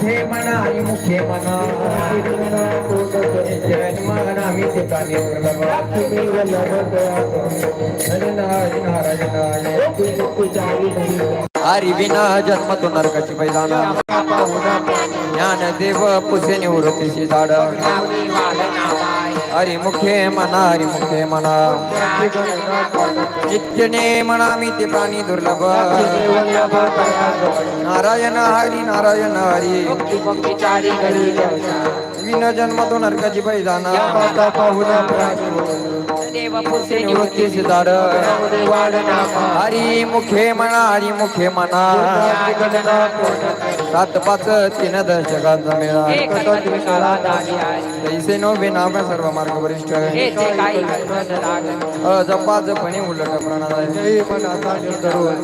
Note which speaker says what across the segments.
Speaker 1: मुखे म्हणा आणि मुखे म्हणा जन्मगण आम्ही ठिकाणी हरी विना जन्म तो हरिमुखे म्हणा हरिमुखे म्हणा नित्यने म्हणामी ते प्राणी दुर्लभ। नारायण हरी नारायण हरी। विन जन्मतो नरकाची बाई जाणार पाहुणा निवृत्ती सिद्धार। हरी मुखे म्हणा हरी मुखे म्हणा सात पाच तीन दशकांचा मेळा. तैसे नो नाव सर्व मार्ग वरिष्ठ. जपा जपणे उलट प्रणाला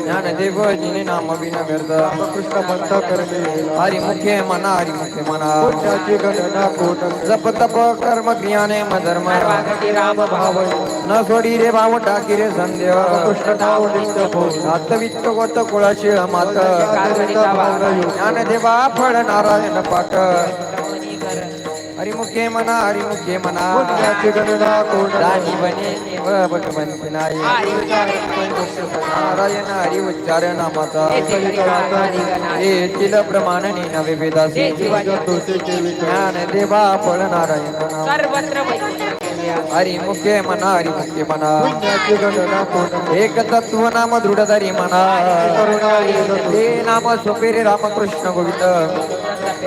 Speaker 1: ज्ञानदेव जिने नाम विन व्यर्थ.
Speaker 2: कृष्ण भक्त करणे
Speaker 1: हरी मुखे म्हणा हरी मुखे म्हणा
Speaker 2: पुण्याची गणना कोट.
Speaker 1: जप तप कर्म क्रियाने मधर्म
Speaker 2: राम भाव.
Speaker 1: न सोडी रे भाव टाकी रे संदेह.
Speaker 2: कृष्ण नाव नित्य भोग.
Speaker 1: सातवित्त गोत कुळाशी मात. ज्ञानदेवा फळ नारायण पाठ. हरिमुखे म्हणा हरिमुखे म्हणा
Speaker 2: पुण्याची गणना कोट
Speaker 1: दानी बने व भगवंत नाही नारायण हरी उच्चार नामाचा येथील प्रमाणने नवे वेदासी.
Speaker 2: विचार
Speaker 1: ज्ञानदेवा फळ नारायण.
Speaker 3: सर्वत्र
Speaker 1: हरिमुखे म्हणा हरिमुखे म्हणा
Speaker 2: पुण्याची गणना कोट
Speaker 1: एक तत्व नाम दृढधारी म्हणा
Speaker 2: करुणा येत
Speaker 1: ते नाम सोपेरे रामकृष्ण गोविंद।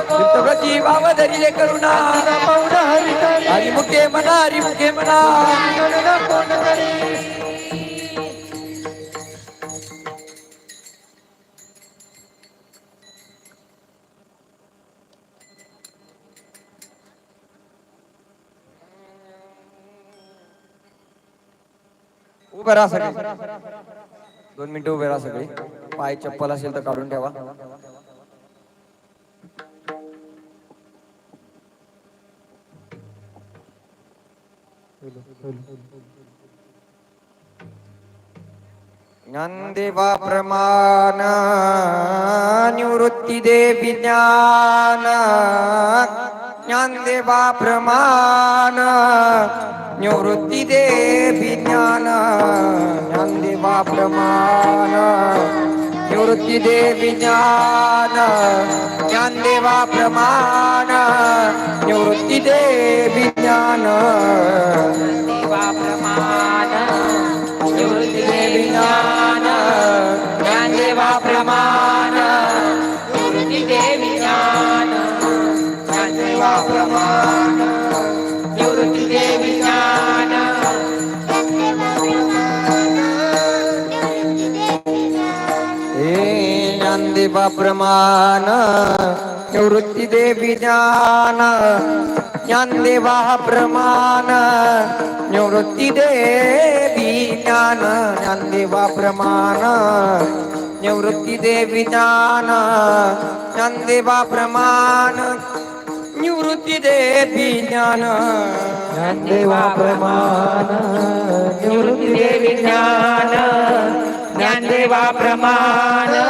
Speaker 1: चित्तव्रती भाव धरिले करुणा. हरी मुखे म्हणा हरी मुखे म्हणा उभे राहा सगळे. दोन मिनिटं उभे राहा सगळे. पाय चप्पल असेल तर काढून ठेवा. ഞാന്തിവാഭ്രമാനുവൃത്തിദേവി ജ്ഞാന ഞാന്തിവാഭ്രമാനുവൃത്തിദേവി ജ്ഞാന ഞാന്തിവാഭ്രമാന
Speaker 3: നിവൃത്തിദേവി ജ്ഞാന ഞാന്തിവാഭ്രമാന നിവൃത്തിദേവി ज्ञान. देवा प्रमाण हे ज्ञान देवा प्रमाण निवृत्ती देवी ज्ञान.
Speaker 1: ഞാൻ ദേവാഭ്രമാണ് ഞൊരുത്തി ദേവി ഞാൻ ഞാൻ ദേവാഭ്രമാണ് ഞൊരുത്തി ദേവി ഞാൻ ഞാൻ ദേവാഭ്രമാണ് നിവൃത്തി ദേവി ഞാൻ ഞാൻ ദേവാഭ്രമാണ് നിവൃത്തി ദേവി
Speaker 2: ഞാൻ ഞാൻ
Speaker 3: ദേവാഭ്രമാണ്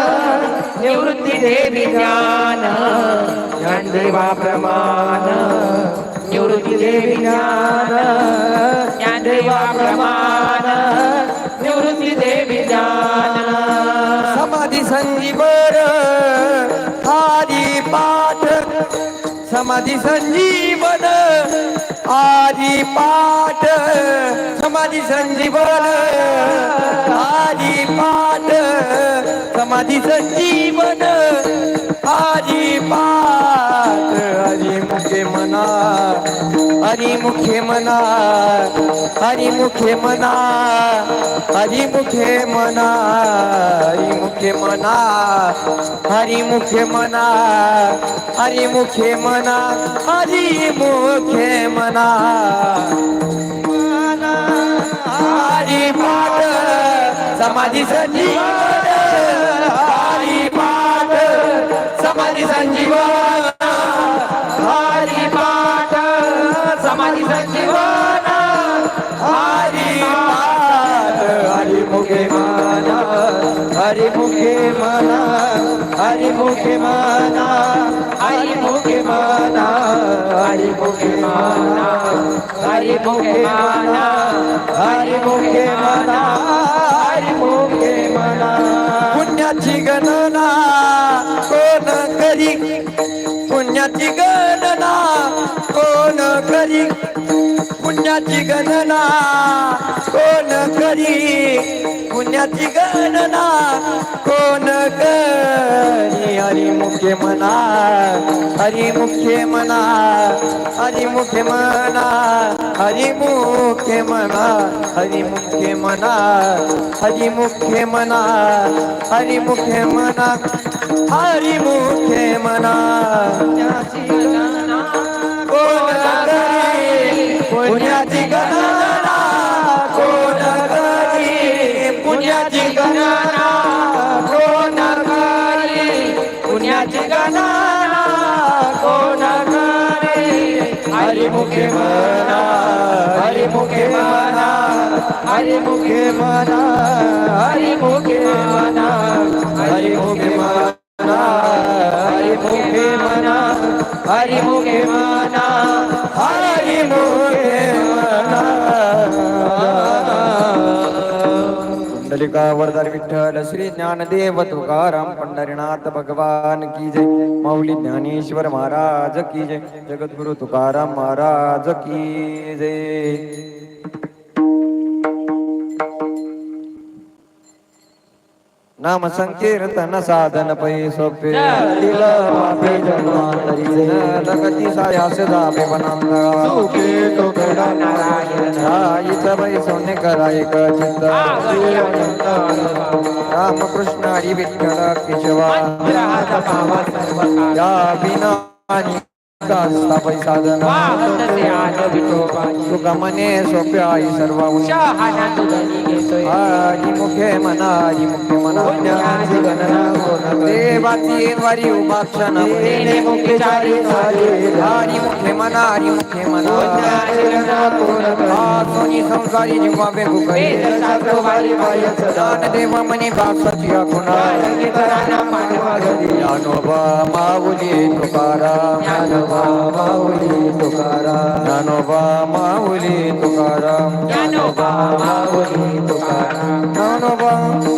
Speaker 3: നിവൃത്തി ദേവി ഞാൻ ഞാൻ ദേവാഭ്രമാണ് निवृत्ती देवी ज्ञान ज्ञान देवा प्रमाण निवृत्ती देवी ज्ञान.
Speaker 1: समाधी संजीवर आदी पाठ. समाधी संजीवन आदी पाठ. समाधी संजीवन आदी पाठ. समाधी संजीवन आदी पाठ हरी मुखे मना हरी मुखे मना हरी मुखे मना हरी मुखे मना हरी मुखे मना हरी मुखे मना हरी मुखे मना हरी मुखे मना मना समाधी सजी हरि मुखे माना हरी मुखे माना हरि मुखे माना हरि मुखे माना हरि मुखे माना हरि मुखे माना हरि मुखे माना पुण्याची गणना कोण करी? पुण्याची गणना कोण करी? पुण्याची गणना कोण करी? पुण्याची गणना कोण करी? हरिमुखे म्हणा हरिमुखे मना हरिमुखे हरी हरिमुखे म्हणा हरिमुखे मना म्हणा हरी हरिमुखे म्हणा हरिमुखे मना म्हणा मुखे मना हरि मुखे मना हरि मुखे मना हरि मुखे मना हरि मुखे मना हरिमुखे मना। पुंडलिका वरदार विठ्ठल श्री ज्ञानदेव तुकाराम पंढरीनाथ भगवान की जय। माऊली ज्ञानेश्वर महाराज की जय। जगद्गुरु तुकाराम महाराज की जय। नाम संकीर्तन साधन पै सोपे। दिल पापे जन्मांतरी लगती सायास जापे वनांतरा।
Speaker 2: सुखे तो गडा
Speaker 3: नारायण।
Speaker 1: राईच पै सोने करा एक राम कृष्ण हरी विठ्ठल केशवा. या विना साधना सुगमने सोप्या आई सर्व आजी मुखे मना आजी मुखे मना देवाची वारी उपाक्षण।
Speaker 3: मुखे चारी
Speaker 1: हरी मुखे मना। हरी मुखे मना सोनी संसारी जिव्हा बेगू
Speaker 3: करी।
Speaker 1: दान देव मने
Speaker 3: बापती
Speaker 1: गुणा माऊली तुकाराम
Speaker 3: जानोबा माउली तुकाराम
Speaker 1: जानोबा माउली तुकाराम
Speaker 3: जानोबा माउली तुकाराम
Speaker 1: जानोबा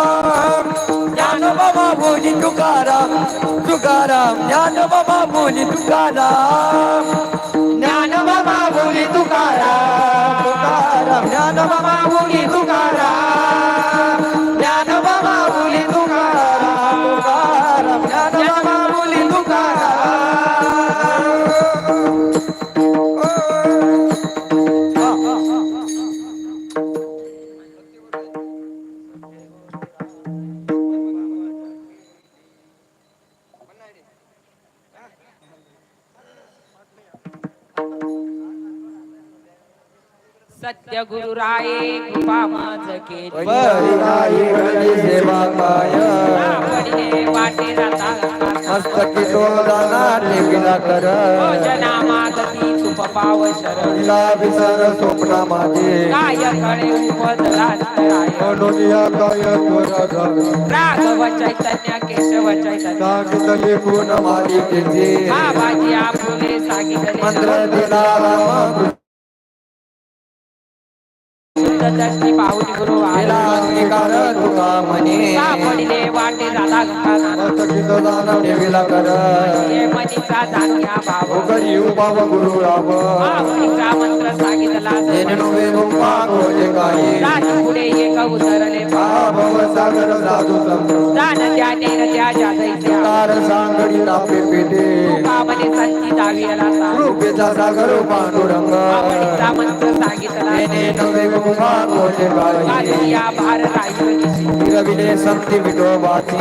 Speaker 1: तुकाराम ज्ञान बाबा बोली तुकाराम. ज्ञान बाबा तुकाराम. तुकाराम ज्ञान बाबा तुकाराम.
Speaker 3: सत्य गुरु राये कृपा माझ केली.
Speaker 1: सेवा काय
Speaker 3: पडिले वाटे राता.
Speaker 1: मस्तकी तो दाना टेकिला कर.
Speaker 3: जना मागती तुप पाव शरण.
Speaker 2: विसर स्वप्न माझे
Speaker 3: काय कळे उपदला
Speaker 2: म्हणून या काय त्वरा
Speaker 3: राघव चैतन्य केशव चैतन्य.
Speaker 2: सांगितले गुण मालिकेचे.
Speaker 3: बाबाजी आपुले सांगितले.
Speaker 2: मंत्र दिला राम.
Speaker 3: दर्शनी पाहुली गुरु
Speaker 1: केला अंगीकार तुका म्हणे.
Speaker 3: सापडिले वाटे दादा गंगाधर
Speaker 2: मस्तकित दानव
Speaker 1: देवीला कर.
Speaker 3: मनीचा जाण्या भाव.
Speaker 2: उगरी उपाव गुरु राम
Speaker 3: आवडीचा मंत्र सांगितला
Speaker 1: जेणे वेदोपा कोटे काही.
Speaker 3: राज पुढे एक उतरले? भाव
Speaker 2: भव सागर साधू संत.
Speaker 3: दान त्याने न त्या जादैत्या
Speaker 1: तार सांगडी तापे पेटे.
Speaker 3: कामने संची दाविला सा.
Speaker 1: रूपेचा सागर पांडुरंग.
Speaker 3: आवडीचा मंत्र सांगितला.
Speaker 1: जेणे नवे गुंफा कोटे काही
Speaker 3: कालिया भार रायवणी
Speaker 1: फिरविले संती विठोबाची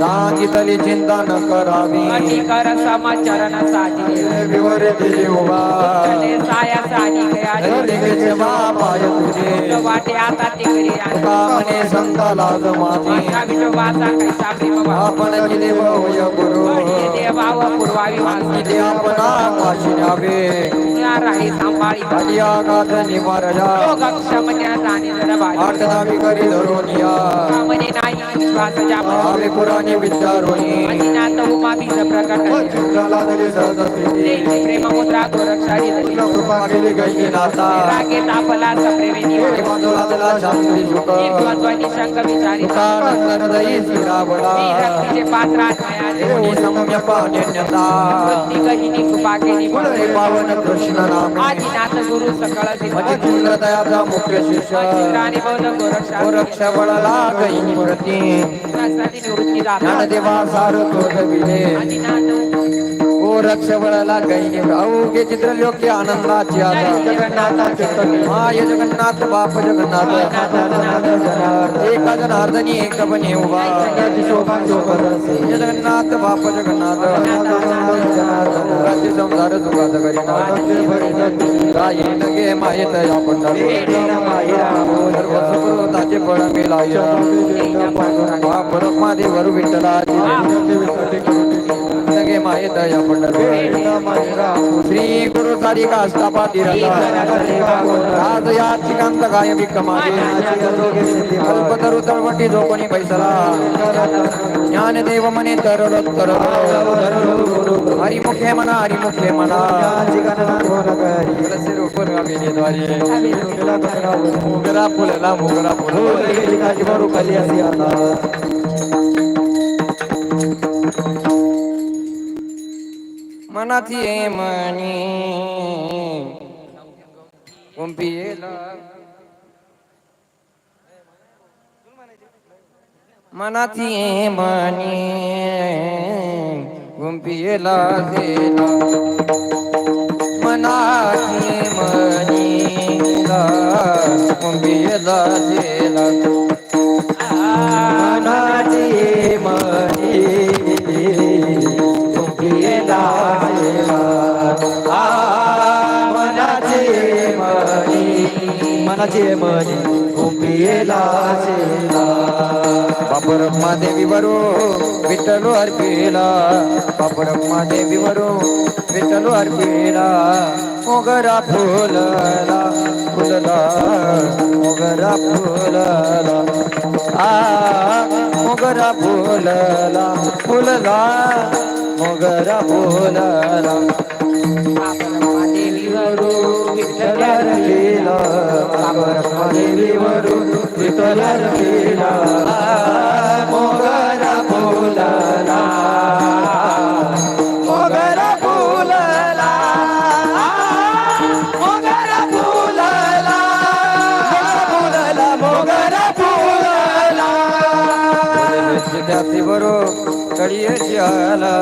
Speaker 1: सांगितली चिंता न करावी.
Speaker 3: अटी कर समचरण साजिले
Speaker 1: विवर दिली उभा.
Speaker 3: कले साया सानी गया
Speaker 1: देवीचे बापाय तुझे.
Speaker 3: वाटे आता आणि
Speaker 1: तुका म्हणे संता लाज माती.
Speaker 3: विठोबाचा कैसा प्रेम
Speaker 1: आपण केले भय गुरु.
Speaker 3: देवाव पूर्वावी
Speaker 1: किती आपणा पाशी न्यावे.
Speaker 3: राही सांभाळी
Speaker 1: आधी आघात निवारला
Speaker 3: योग क्षमत्या जाणे जर बाजी
Speaker 1: आठ नावी करी धरून या.
Speaker 3: कामने नाही विश्वास जाम
Speaker 1: आवे पुराणी विचारोनी
Speaker 3: अजिनाथ उमा बीज प्रकट
Speaker 2: चित्राला दिली सहजस्थिती
Speaker 3: देवी प्रेम मुद्रा गोरक्षारी दली
Speaker 2: कृपा केली गैली नाथा
Speaker 3: रागे तापला सप्रेमी
Speaker 1: बाजूला दिला शांती शुक
Speaker 3: द्वंद्वनी शंक विचारी
Speaker 1: तुका नंतर दई श्रीरावळा
Speaker 3: रक्तीचे पात्र
Speaker 1: देवनी सम्य पाण्यता
Speaker 3: गहिनी कृपा केली
Speaker 1: पुढे पावन कृष्ण नाम.
Speaker 3: आदिनाथ गुरु सकळ
Speaker 1: चंद्र दयाचा मुख्य शिष्य.
Speaker 3: गोरक्षा
Speaker 1: बळला
Speaker 3: निवृत्ती जाता
Speaker 1: ज्ञानदेवा सार तोडविले
Speaker 3: आदिनाथ
Speaker 1: रक्ष बळला गैनी अवघे चित्र योग्य आनंदाची आता
Speaker 2: जगन्नाथ
Speaker 1: माय जगन्नाथ बाप जगन्नाथ. एका जनार्दनी एक बने उभा जगन्नाथ बाप जगन्नाथ. राज्य संसार सुखात करीना. या फळ मिळाय रखमादेवर विठ्ठलाचे. लगे मायेत या पंढर श्री गुरु सारी काष्टापाती राज या ठिकांत गाय विक्रमाचे कल्पतरु तळवटी झोपणी पैसला. ज्ञानदेव मने तरळ तर हरिमुखे म्हणा हरिमुखे म्हणा. मोगरा फुलला मोगरा फुल. मनाची ये मनी कुंपियेला मनाची ये मनी कुंपियेला देला मनाची मनीला कुंपियेला देला
Speaker 2: मनाचे मनी तुमकीला
Speaker 1: बापरम्मा देवी वरो विठ्ठलो अर्पिला. बापरम्मा देवी वरो विठ्ठलो अर्पिला. मोगरा फुलला फुलला मोगरा फुलला. आ मोगरा फुलला फुलला मोगरा फुलला.
Speaker 3: विठ्ठल
Speaker 2: केला बाबा देवीवरून विठ्ठलार केला. मोगरा फुलला मोगरा फुलला मोगरा फुलला फुलला मोगरा फुलला.
Speaker 1: बरो आला.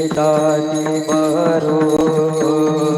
Speaker 1: પિતાની બરો.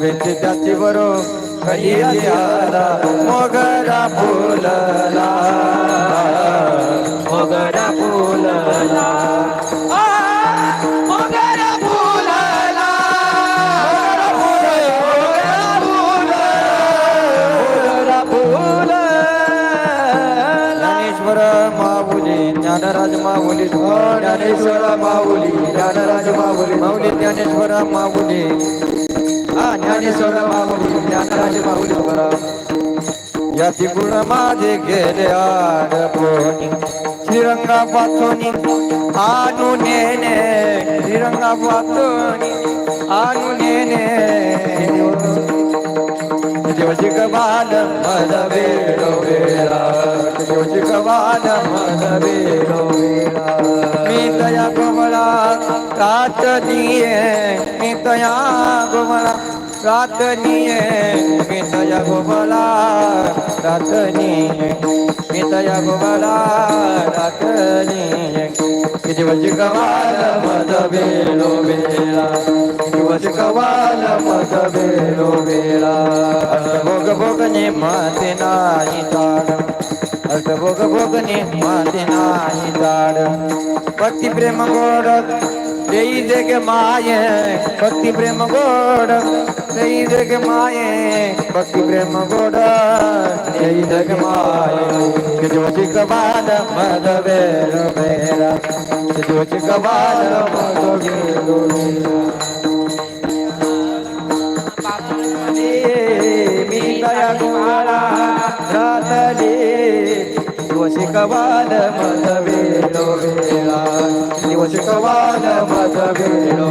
Speaker 1: फुले त्याची बरो कधी आला मोगरा फुलला. मोगरा फुलला. ज्ञानराज माऊली ज्ञानेश्वर माऊली ज्ञानराज माऊली माऊली ज्ञानेश्वर माऊली. ज्ञानेश्वर माऊली ज्ञानराज माऊली बरा याची गुण माझे गेले आडपोनी श्रीरंगा पाचोनी आणू नेने श्रीरंगा पाचोनी आणू नेने जोजिक बाल मद वेळो वेळा. जोजिक बाल मद वेळो. वेळा मी तया कोमळा कात दिये मी तया कोमळा रात निये मी तया कोमळा रात निये मी तया कोमळा रात निये देवची कबाल मद वेळो वेळा दिवस कवाल मद वेळो वेळा भोग भोगने माते नाही ताड अर्थ भोग भोगने माते नाही ताड भक्ती प्रेम गोड देई जग गे माये भक्ती प्रेम गोड। देई जग गे माये भक्ती प्रेम गोड। देई जग गे माये जोची कबाल मद वेळो वेळा जोची कबाल मद वेळो मी दया दिवस कवाल मज वेळो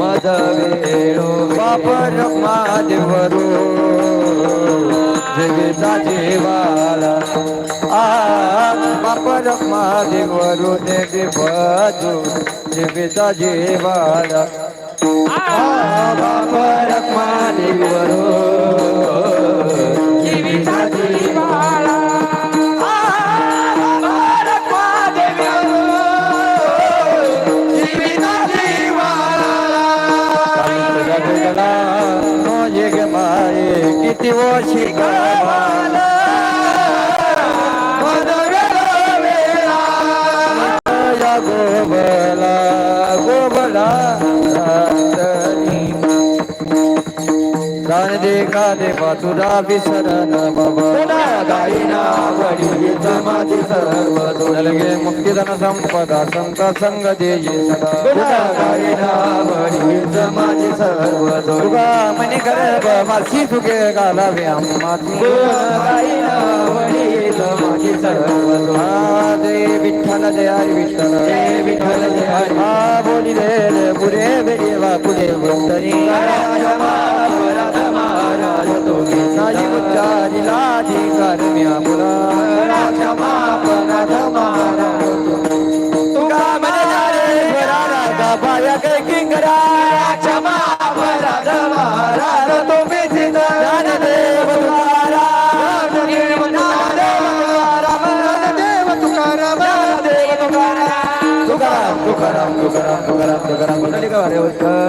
Speaker 1: मज वेळो. बापर माझवरो जगेचा जेवाला आ बापर माझवरो देवी बाजू जगेचा जेवाला बापर माझवरो किती वर्षी गवाल या का दे तुला विसरण बाबा. गाईना वडी माझी सर्व लगे मुक्तिधन संपदा संत संग दे सदा. गाईना वडी माझी सर्व दुर्गा मनी गर्भ मासी सुखे घालावे आम्हा गाईना वडी माझी सर्व दे विठ्ठल जय हरी विठ्ठल. जय विठ्ठल जय हरी. बोली रे रे पुरे बेडेवा पुढे वंदनी